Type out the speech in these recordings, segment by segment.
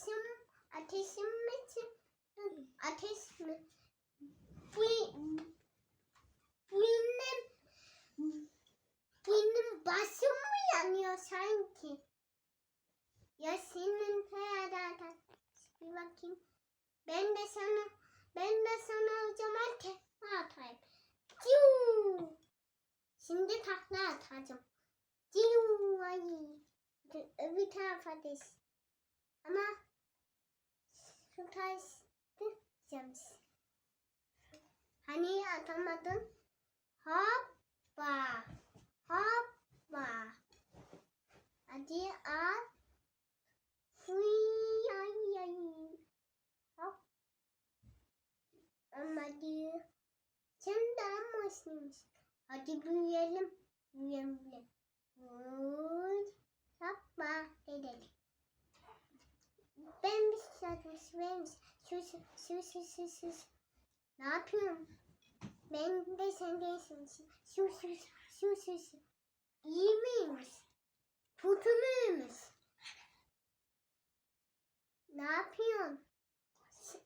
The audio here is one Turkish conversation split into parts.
ateşim ateşim mi ateş mi? Bu bu benim benim başım mı yanıyor sanki? Ya senin herhalde bir bakayım. Ben de sana ben de sana o zaman tekme atayım. Ciu. Şimdi takla atacağım. Ciu. Ay. Öbür tarafa desin. Ama Hani atamadın? Hoppa. Hoppa. Hadi at. Fıy, ay ay. Hop. Ama diyor. Sen daha masnıymış. Hadi büyüyelim. Büyüyelim. büyüyelim. Vur. Hoppa. Edelim. Ben bir satmış vermiş. Şu şu şu şu şu şu. Ne yapıyorum? Ben de sen değilsin. Şu şu şu şu şu. İyi miymiş? Kötü müymüş? Ne yapıyorsun? Se-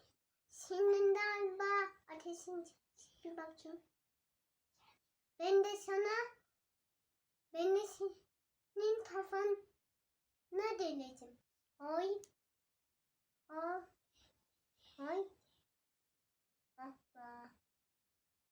Senin galiba ateşin bir bakayım. Ben de sana ben de senin kafana deleceğim. Ay. Ay. Ay.